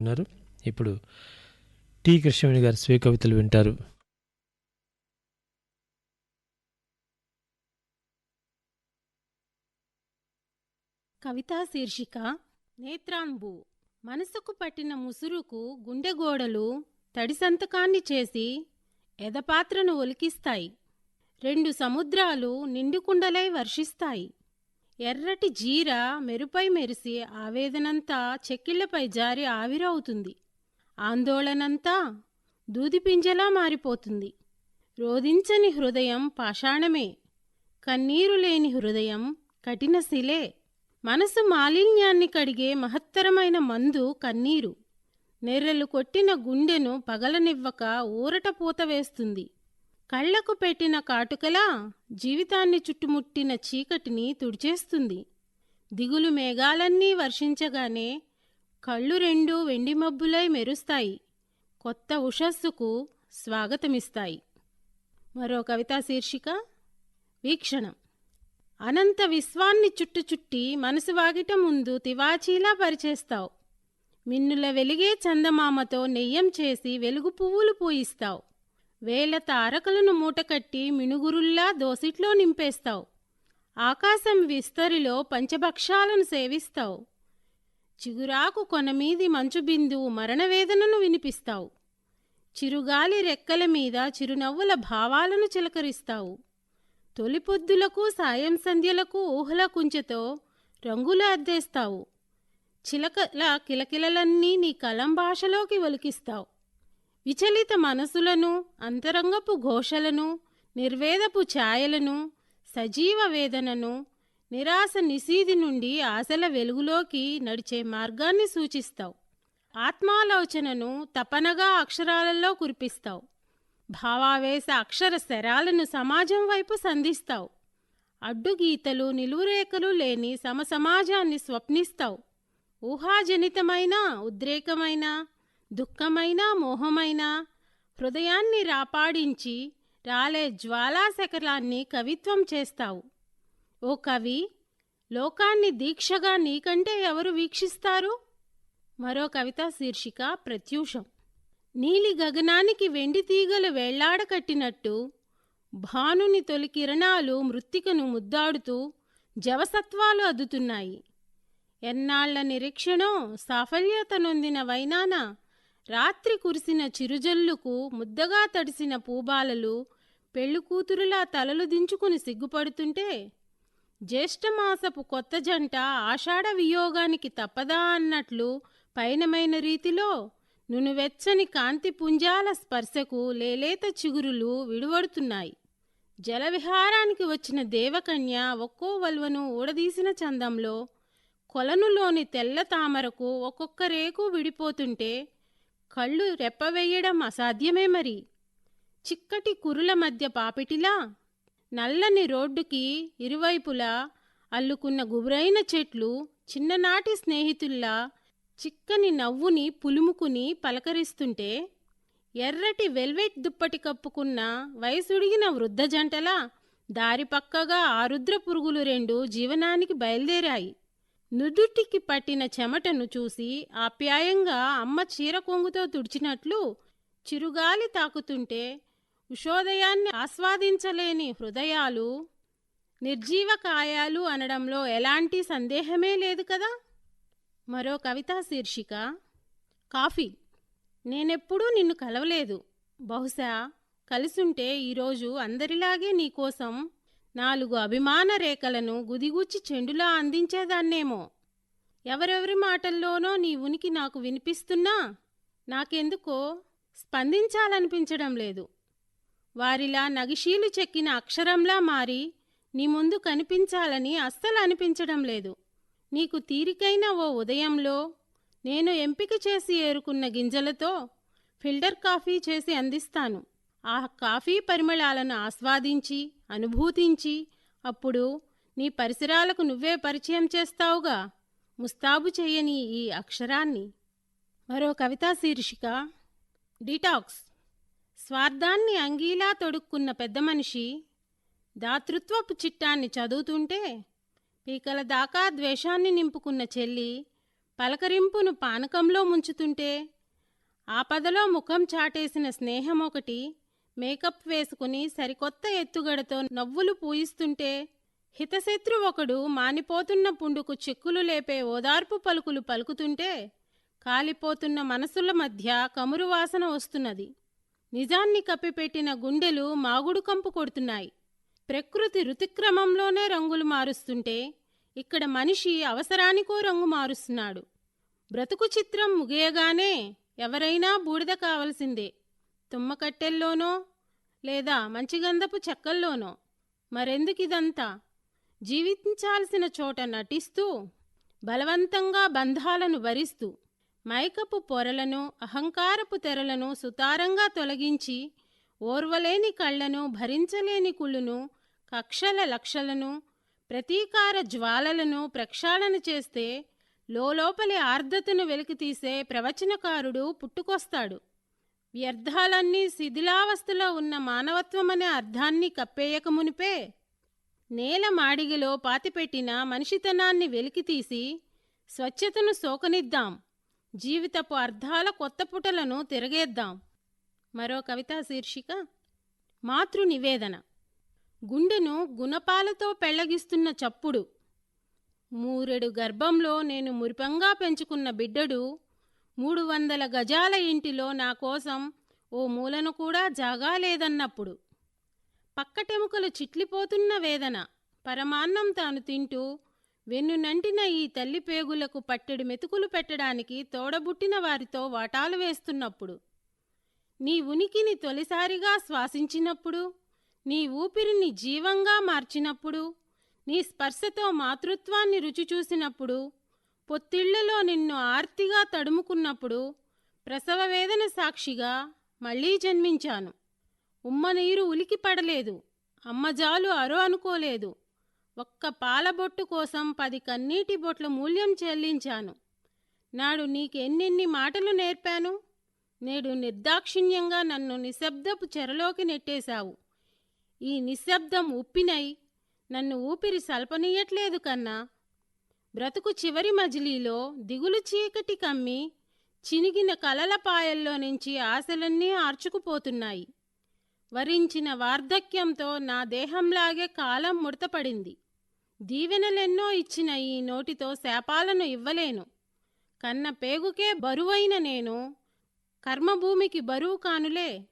ఉన్నారు. ఇప్పుడు టి. కృష్ణవేణి గారి స్వీయ కవితలు వింటారు. కవితా శీర్షిక నేత్రాంబు. మనసుకు పట్టిన ముసురుకు గుండెగోడలు తడి సంతకాన్ని చేసి ఎదపాత్రను ఒలికిస్తాయి. రెండు సముద్రాలు నిండుకుండలై వర్షిస్తాయి. ఎర్రటి జీర మెరుపై మెరిసి ఆవేదనంతా చెక్కిళ్ళపై జారి ఆవిరవుతుంది. ఆందోళనంతా దూదిపింజలా మారిపోతుంది. రోధించని హృదయం పాషాణమే. కన్నీరు లేని హృదయం కఠిన శిలే. మనసు మాలిన్యాన్ని కడిగే మహత్తరమైన మందు కన్నీరు. నెర్రెలు కొట్టిన గుండెను పగలనివ్వక ఊరట పూత వేస్తుంది. కళ్ళకు పెట్టిన కాటుకలా జీవితాన్ని చుట్టుముట్టిన చీకటిని తుడిచేస్తుంది. దిగులు మేఘాలన్నీ వర్షించగానే కళ్ళు రెండు వెండిమబ్బులై మెరుస్తాయి. కొత్త ఉషస్సుకు స్వాగతమిస్తాయి. మరో కవితా శీర్షిక వీక్షణం. అనంత విశ్వాన్ని చుట్టుచుట్టి మనసు వాగిట ముందు తివాచీలా పరిచేస్తావు. మిన్నుల వెలిగే చందమామతో నెయ్యం చేసి వెలుగు పువ్వులు పూయిస్తావు. వేల తారకలను మూటకట్టి మినుగురుల్లా దోసిట్లో నింపేస్తావు. ఆకాశం విస్తరిలో పంచభక్షాలను సేవిస్తావు. చిగురాకు కొనమీది మంచు బిందువు మరణవేదనను వినిపిస్తావు. చిరుగాలి రెక్కల మీద చిరునవ్వుల భావాలను చిలకరిస్తావు. తొలిపొద్దులకు సాయం సంధ్యలకు ఊహల కుంచెతో రంగులు అద్దేస్తావు. చిలకల కిలకిలలన్నీ నీ కలం భాషలోకి ఒలికిస్తావు. విచలిత మనసులను అంతరంగపు ఘోషలను నిర్వేదపు ఛాయలను సజీవ వేదనను నిరాశ నిశీధి నుండి ఆశల వెలుగులోకి నడిచే మార్గాన్ని సూచిస్తావు. ఆత్మాలోచనను తపనగా అక్షరాలలో కురిపిస్తావు. భావావేశ అక్షర శరాలను సమాజం వైపు సంధిస్తావు. అడ్డుగీతలు నిలువురేఖలు లేని సమసమాజాన్ని స్వప్నిస్తావు. ఊహాజనితమైన ఉద్రేకమైన దుఃఖమైనా మోహమైనా హృదయాన్ని రాపాడించి రాలే జ్వాలాశకలాన్ని కవిత్వం చేస్తావు. ఓ కవి లోకాన్ని దీక్షగా నీకంటే ఎవరు వీక్షిస్తారు? మరో కవిత శీర్షిక ప్రత్యూషం. నీలి గగనానికి వెండి తీగలు వేళ్ళాడకట్టినట్టు భానుని తొలి కిరణాలు మృత్తికను ముద్దాడుతూ జవసత్వాలు అద్దుతున్నాయి. ఎన్నాళ్ళ నిరీక్షణో సాఫల్యత నొందిన వైనానా రాత్రి కురిసిన చిరుజల్లుకు ముద్దగా తడిసిన పూబాలలు పెళ్ళికూతురులా తలలు దించుకుని సిగ్గుపడుతుంటే జ్యేష్ఠమాసపు కొత్త జంట ఆషాఢ వియోగానికి తప్పదా అన్నట్లు పైనమైన రీతిలో నునువెచ్చని కాంతి పుంజాల స్పర్శకు లేలేత చిగురులు విడువడుతున్నాయి. జలవిహారానికి వచ్చిన దేవకన్య ఒక్కో వల్వను ఊడదీసిన చందంలో కొలనులోని తెల్ల తామరకు ఒక్కొక్క రేకు విడిపోతుంటే కళ్ళు రెప్పవేయడం అసాధ్యమే మరి. చిక్కటి కురుల మధ్య పాపిటిలా నల్లని రోడ్డుకి ఇరువైపులా అల్లుకున్న గుబురైన చెట్లు చిన్ననాటి స్నేహితుల్లా చిక్కని నవ్వుని పులుముకుని పలకరిస్తుంటే ఎర్రటి వెల్వెట్ దుప్పటి కప్పుకున్న వయసుడిగిన వృద్ధ జంటలా దారి పక్కగా ఆరుద్ర పురుగులు రెండు జీవనానికి బయలుదేరాయి. నుదుటికి పట్టిన చెమటను చూసి ఆప్యాయంగా అమ్మ చీర కొంగుతో తుడిచినట్లు చిరుగాలి తాకుతుంటే ఉషోదయాన్ని ఆస్వాదించలేని హృదయాలు నిర్జీవకాయాలు అనడంలో ఎలాంటి సందేహమే లేదు కదా? మరో కవితా శీర్షిక కాఫీ. నేనెప్పుడూ నిన్ను కలవలేదు. బహుశా కలిసుంటే ఈరోజు అందరిలాగే నీకోసం నాలుగు అభిమాన రేఖలను గుదిగుచ్చి చెండులా అందించేదాన్నేమో. ఎవరెవరి మాటల్లోనో నీ ఉనికి నాకు వినిపిస్తున్నా నాకెందుకో స్పందించాలనిపించడం లేదు. వారిలా నగిషీలు చెక్కిన అక్షరంలా మారి నీ ముందు కనిపించాలని అస్సలు అనిపించడం లేదు. నీకు తీరికైన ఓ ఉదయంలో నేను ఎంపిక చేసి ఏరుకున్న గింజలతో ఫిల్టర్ కాఫీ చేసి అందిస్తాను. ఆ కాఫీ పరిమళాలను ఆస్వాదించి అనుభూతించి అప్పుడు నీ పరిసరాలకు నువ్వే పరిచయం చేస్తావుగా. ముస్తాబు చేయని ఈ అక్షరాన్ని. మరో కవితా శీర్షిక డిటాక్స్. స్వార్థాన్ని అంగీలా తొడుక్కున్న పెద్ద మనిషి దాతృత్వపు చిట్టాన్ని చదువుతుంటే పీకల దాకా ద్వేషాన్ని నింపుకున్న చెల్లి పలకరింపును పానకంలో ముంచుతుంటే ఆపదలో ముఖం చాటేసిన స్నేహం ఒకటి మేకప్ వేసుకుని సరికొత్త ఎత్తుగడతో నవ్వులు పూయిస్తుంటే హితశత్రు ఒకడు మానిపోతున్న పుండుకు చిక్కులు లేపే ఓదార్పు పలుకులు పలుకుతుంటే కాలిపోతున్న మనసుల మధ్య కమురు వాసన వస్తున్నది. నిజాన్ని కప్పిపెట్టిన గుండెలు మాగుడు కంపు కొడుతున్నాయి. ప్రకృతి రుతిక్రమంలోనే రంగులు మారుస్తుంటే ఇక్కడ మనిషి అవసరానికో రంగు మారుస్తున్నాడు. బ్రతుకు చిత్రం ముగియగానే ఎవరైనా బూడిద కావలసిందే. తుమ్మకట్టెల్లోనో లేదా మంచిగంధపు చెక్కల్లోనో? మరెందుకిదంతా జీవించాల్సిన చోట నటిస్తూ బలవంతంగా బంధాలను భరిస్తూ మైకపు పొరలను అహంకారపు తెరలను సుతారంగా తొలగించి ఓర్వలేని కళ్ళను భరించలేని కుళ్ళును కక్షల లక్షలను ప్రతీకార జ్వాలలను ప్రక్షాళన చేస్తే లోపలి ఆర్ద్రతను వెలికితీసే ప్రవచనకారుడు పుట్టుకొస్తాడు. వ్యర్థాలన్నీ శిథిలావస్థలో ఉన్న మానవత్వమనే అర్థాన్ని కప్పేయక మునిపే. నేల మాడిగలో పాతిపెట్టిన మనిషితనాన్ని వెలికితీసి స్వచ్ఛతను సోకనిద్దాం జీవితపు అర్థాల కొత్త పుటలను తిరగేద్దాం. మరో కవితా శీర్షిక మాతృ నివేదన గుండెను గుణపాలతో పెళ్ళగిస్తున్న చప్పుడు. మూరెడు గర్భంలో నేను మురిపంగా పెంచుకున్న బిడ్డడు మూడు వందల గజాల ఇంటిలో నా కోసం ఓ మూలను కూడా జాగా లేదన్నప్పుడు పక్కటెముకలు చిట్లిపోతున్న వేదన పరమాన్నం తాను తింటూ వెన్నునంటిన ఈ తల్లి పేగులకు పట్టెడు మెతుకులు పెట్టడానికి తోడబుట్టిన వారితో వాటాలు వేస్తున్నప్పుడు నీ ఉనికిని తొలిసారిగా శ్వాసించినప్పుడు నీ ఊపిరిని జీవంగా మార్చినప్పుడు నీ స్పర్శతో మాతృత్వాన్ని రుచి చూసినప్పుడు పొత్తిళ్ళలో నిన్ను ఆర్తిగా తడుముకున్నప్పుడు ప్రసవ వేదన సాక్షిగా మళ్ళీ జన్మించాను. ఉమ్మ నీరు ఉలికి పడలేదు. అమ్మజాలు అరో అనుకోలేదు. ఒక్క పాలబొట్టు కోసం పది కన్నీటి బొట్ల మూల్యం చెల్లించాను. నాడు నీకెన్నెన్ని మాటలు నేర్పాను? నేడు నిర్దాక్షిణ్యంగా నన్ను నిశ్శబ్దపు చెరలోకి నెట్టేశావు. ఈ నిశ్శబ్దం ఉప్పినై నన్ను ఊపిరి సల్పనీయట్లేదు కన్నా బ్రతుకు చివరి మజిలీలో దిగులు చీకటి కమ్మి చినిగిన కలల పాయల్లో నుంచి ఆశలన్నీ ఆర్చుకుపోతున్నాయి. వరించిన వార్ధక్యంతో నా దేహంలాగే కాలం ముడతపడింది. దీవెనలెన్నో ఇచ్చిన ఈ నోటితో శాపాలను ఇవ్వలేను. కన్న పేగుకే బరువైన నేను కర్మభూమికి బరువు కానులే.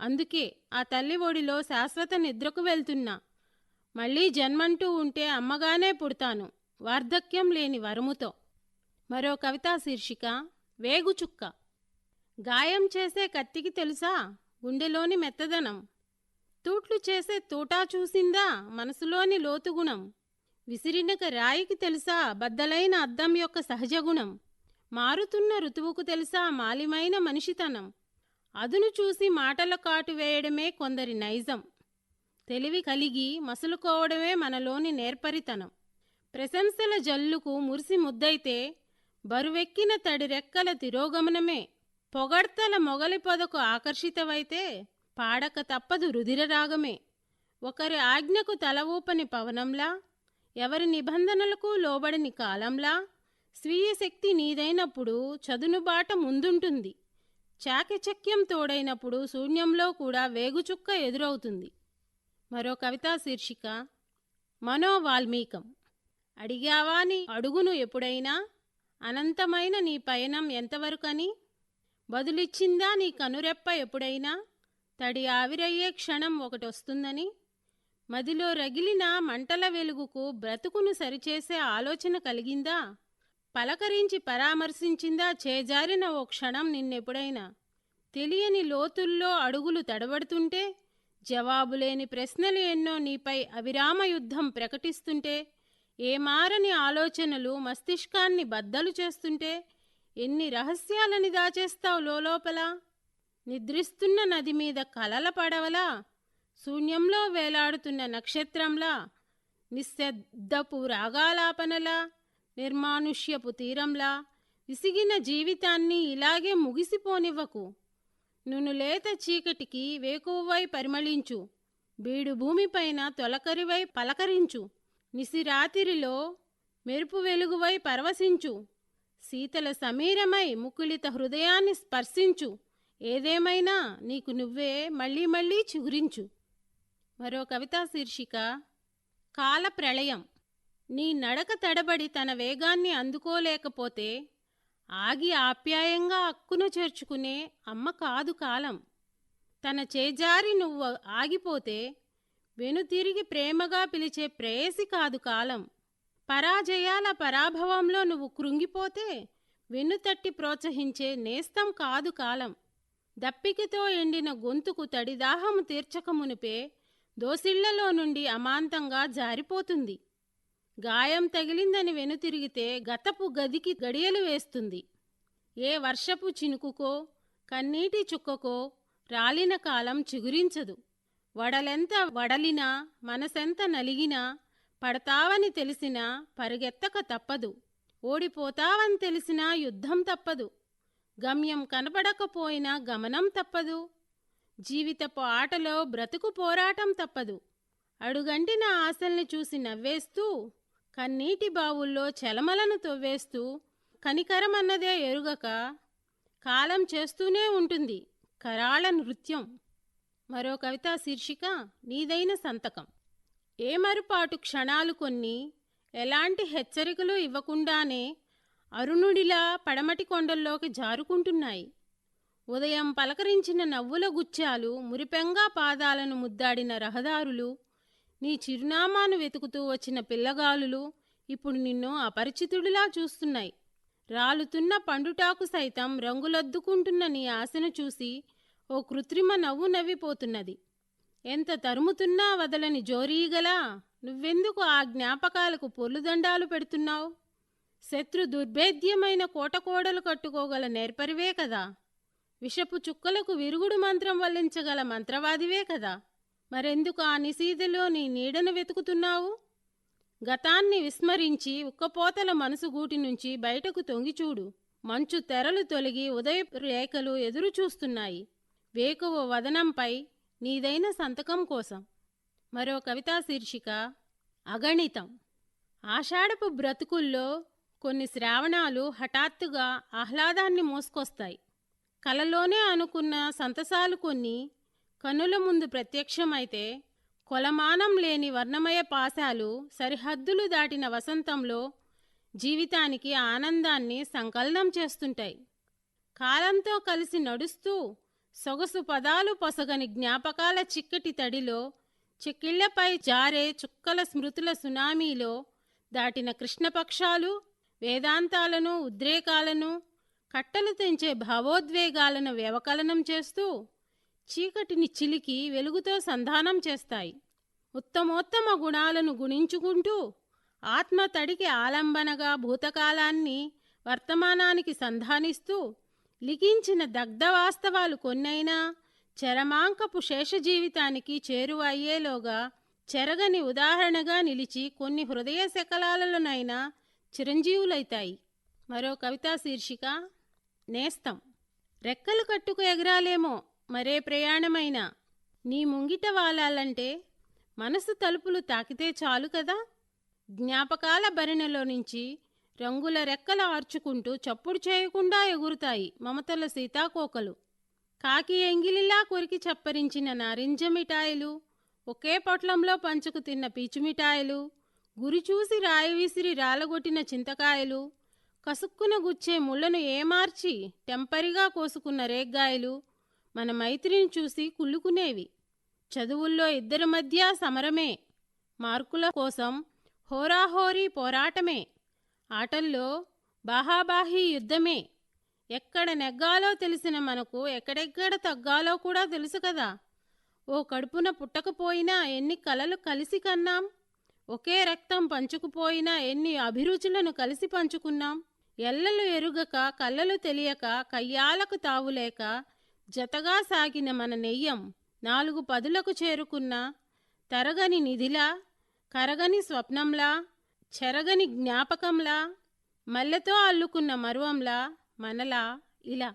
అందుకే ఆ తల్లి ఒడిలో శాశ్వత నిద్రకు వెళ్తున్నా. మళ్ళీ జన్మంటూ ఉంటే అమ్మగానే పుడతాను. వార్ధక్యం లేని వరముతో. మరో కవితా శీర్షిక వేగుచుక్క గాయం చేసే కత్తికి తెలుసా? గుండెలోని మెత్తదనం. తూట్లు చేసే తూటా చూసిందా? మనసులోని లోతుగుణం విసిరినక రాయికి తెలుసా? బద్దలైన అద్దం యొక్క సహజ గుణం. మారుతున్న ఋతువుకు తెలుసా? మాలిమైన మనిషితనం. అదును చూసి మాటల కాటు వేయడమే కొందరి నైజం. తెలివి కలిగి మసులుకోవడమే మనలోని నేర్పరితనం. ప్రశంసల జల్లుకు మురిసి ముద్దైతే బరువెక్కిన తడి రెక్కల తిరోగమనమే. పొగడ్తల మొగలి పొదకు ఆకర్షితవైతే పాడక తప్పదు రుధిరరాగమే ఒకరి ఆజ్ఞకు తల ఊపని పవనంలా ఎవరి నిబంధనలకు లోబడని కాలంలా స్వీయ శక్తి నీదైనప్పుడు చదునుబాట ముందుంటుంది. చాకచక్యం తోడైనప్పుడు శూన్యంలో కూడా వేగుచుక్క ఎదురవుతుంది. మరో కవితా శీర్షిక మనోవాల్మీకం. అడిగావా నీ అడుగును ఎప్పుడైనా? అనంతమైన నీ పయనం ఎంతవరకని? బదులిచ్చిందా నీ కనురెప్ప ఎప్పుడైనా? తడి ఆవిరయ్యే క్షణం ఒకటొస్తుందని? మదిలో రగిలిన మంటల వెలుగుకు బ్రతుకును సరిచేసే ఆలోచన కలిగిందా? పలకరించి పరామర్శించిందా చేజారిన ఓ క్షణం నిన్నెప్పుడైనా? తెలియని లోతుల్లో అడుగులు తడబడుతుంటే జవాబులేని ప్రశ్నలు ఎన్నో నీపై అవిరామ యుద్ధం ప్రకటిస్తుంటే ఏమారని ఆలోచనలు మస్తిష్కాన్ని బద్దలు చేస్తుంటే ఎన్ని రహస్యాలని దాచేస్తావు లోపల నిద్రిస్తున్న నది మీద కలల పడవలా? శూన్యంలో వేలాడుతున్న నక్షత్రంలా? నిశ్శబ్దపు రాగాలాపనలా? నిర్మానుష్యపు తీరంలా? విసిగిన జీవితాన్ని ఇలాగే ముగిసిపోనివ్వకు. నును లేత చీకటికి వేకువై పరిమళించు. బీడు భూమిపైన తొలకరివై పలకరించు. నిసిరాతిరిలో మెరుపు వెలుగువై పరవశించు. శీతల సమీరమై ముకుళిత హృదయాన్ని స్పర్శించు. ఏదేమైనా నీకు నువ్వే మళ్ళీ మళ్ళీ చిగురించు. మరో కవితా శీర్షిక కాల ప్రళయం. నీ నడక తడబడి తన వేగాన్ని అందుకోలేకపోతే ఆగి ఆప్యాయంగా అక్కును చేర్చుకునే అమ్మ కాదు కాలం. తన చేజారి నువ్వు ఆగిపోతే వెనుతిరిగి ప్రేమగా పిలిచే ప్రేయసి కాదు కాలం. పరాజయాల పరాభవంలో నువ్వు కృంగిపోతే వెన్నుతట్టి ప్రోత్సహించే నేస్తం కాదు కాలం. దప్పికతో ఎండిన గొంతుకు తడిదాహము తీర్చకమునిపే దోసిళ్ళలో నుండి అమాంతంగా జారిపోతుంది. గాయం తగిలిందని వెనుతిరిగితే గతపు గదికి గడియలు వేస్తుంది. ఏ వర్షపు చినుకుకో కన్నీటి చుక్కకో రాలిన కాలం చిగురించదు. వడలెంత వడలినా మనసెంత నలిగినా పడతావని తెలిసినా పరుగెత్తక తప్పదు. ఓడిపోతావని తెలిసినా యుద్ధం తప్పదు. గమ్యం కనపడకపోయినా గమనం తప్పదు. జీవితపు ఆటలో బ్రతుకు పోరాటం తప్పదు. అడుగంటిన ఆశల్ని చూసి నవ్వేస్తూ కన్నీటి బావుల్లో చలమలను తవ్వేస్తూ కనికరమన్నదే ఎరుగక కాలం చేస్తూనే ఉంటుంది. కరాళ నృత్యం. మరో కవితా శీర్షిక నీదైన సంతకం ఏమరుపాటు క్షణాలు కొన్ని ఎలాంటి హెచ్చరికలు ఇవ్వకుండానే అరుణుడిలా పడమటి కొండల్లోకి జారుకుంటున్నాయి. ఉదయం పలకరించిన నవ్వుల గుచ్చాలు మురిపెంగా పాదాలను ముద్దాడిన రహదారులు నీ చిరునామాను వెతుకుతూ వచ్చిన పిల్లగాలులు ఇప్పుడు నిన్ను అపరిచితుడిలా చూస్తున్నాయి. రాలుతున్న పండుటాకు సైతం రంగులద్దుకుంటున్న నీ ఆశను చూసి ఓ కృత్రిమ నవ్వు నవ్విపోతున్నది. ఎంత తరుముతున్నా వదలని జోరీగలా నువ్వెందుకు ఆ జ్ఞాపకాలకు పొర్లుదండాలు పెడుతున్నావు? శత్రు దుర్భేద్యమైన కోటకోడలు కట్టుకోగల నేర్పరివే కదా. విషపు చుక్కలకు విరుగుడు మంత్రం వల్లించగల మంత్రవాదివే కదా. మరెందుకు ఆ నిశీదిలో నీ నీడను వెతుకుతున్నావు? గతాన్ని విస్మరించి ఉక్కపోతల మనసు గూటి నుంచి బయటకు తొంగిచూడు. మంచు తెరలు తొలగి ఉదయ రేఖలు ఎదురుచూస్తున్నాయి. వేకువ వదనంపై నీదైన సంతకం కోసం. మరో కవితా శీర్షిక అగణితం. ఆషాఢపు బ్రతుకుల్లో కొన్ని శ్రావణాలు హఠాత్తుగా ఆహ్లాదాన్ని మోసుకొస్తాయి. కలలోనే అనుకున్న సంతసాలు కొన్ని కనుల ముందు ప్రత్యక్షమైతే కొలమానం లేని వర్ణమయ పాశాలు సరిహద్దులు దాటిన వసంతంలో జీవితానికి ఆనందాన్ని సంకలనం చేస్తుంటాయి. కాలంతో కలిసి నడుస్తూ సొగసు పదాలు పొసగని జ్ఞాపకాల చిక్కటి తడిలో చెక్కిళ్ళపై జారే చుక్కల స్మృతుల సునామీలో దాటిన కృష్ణపక్షాలు వేదాంతాలను ఉద్రేకాలను కట్టలు తెంచే భావోద్వేగాలను వ్యవకలనం చేస్తూ చీకటిని చిలికి వెలుగుతో సంధానం చేస్తాయి. ఉత్తమోత్తమ గుణాలను గుణించుకుంటూ ఆత్మ తడికి ఆలంబనగా భూతకాలాన్ని వర్తమానానికి సంధానిస్తూ లిఖించిన దగ్ధ వాస్తవాలు కొన్నైనా చరమాంకపు శేష జీవితానికి చెరగని ఉదాహరణగా నిలిచి కొన్ని హృదయ శకలాలలోనైనా చిరంజీవులైతాయి. మరో కవితా శీర్షిక నేస్తం. రెక్కలు కట్టుకు ఎగరాలేమో మరే ప్రయాణమైనా. నీ ముంగిట వాలాలంటే మనసు తలుపులు తాకితే చాలు కదా? జ్ఞాపకాల భరిణలో నుంచి రంగుల రెక్కలు ఆర్చుకుంటూ చప్పుడు చేయకుండా ఎగురుతాయి మమతల సీతాకోకలు. కాకి ఎంగిలిలా కొరికి చప్పరించిన నారింజ మిఠాయిలు ఒకే పొట్లంలో పంచుకు తిన్న పీచు మిఠాయిలు గురి చూసి రాయి విసిరి రాలగొట్టిన చింతకాయలు కసుక్కున గుచ్చే ముళ్ళను ఏమార్చి టెంపరిగా కోసుకున్న రేగ్గాయలు మన మైత్రిని చూసి కుళ్ళుకునేవి. చదువుల్లో ఇద్దరి మధ్య సమరమే మార్కుల కోసం హోరాహోరీ పోరాటమే. ఆటల్లో బాహాబాహీ యుద్ధమే. ఎక్కడ నెగ్గాలో తెలిసిన మనకు ఎక్కడెక్కడ తగ్గాలో కూడా తెలుసు కదా. ఓ కడుపున పుట్టకపోయినా ఎన్ని కలలు కలిసి కన్నాం? ఒకే రక్తం పంచుకుపోయినా ఎన్ని అభిరుచులను కలిసి పంచుకున్నాం? ఎల్లలు ఎరుగక కళ్ళలు తెలియక కయ్యాలకు తావులేక జతగా సాగిన మన నెయ్యం నాలుగు పదులకు చేరుకున్న? తరగని నిధిలా? కరగని స్వప్నంలా? చెరగని జ్ఞాపకంలా మల్లెతో అల్లుకున్న మరువంలా మనలా ఇలా.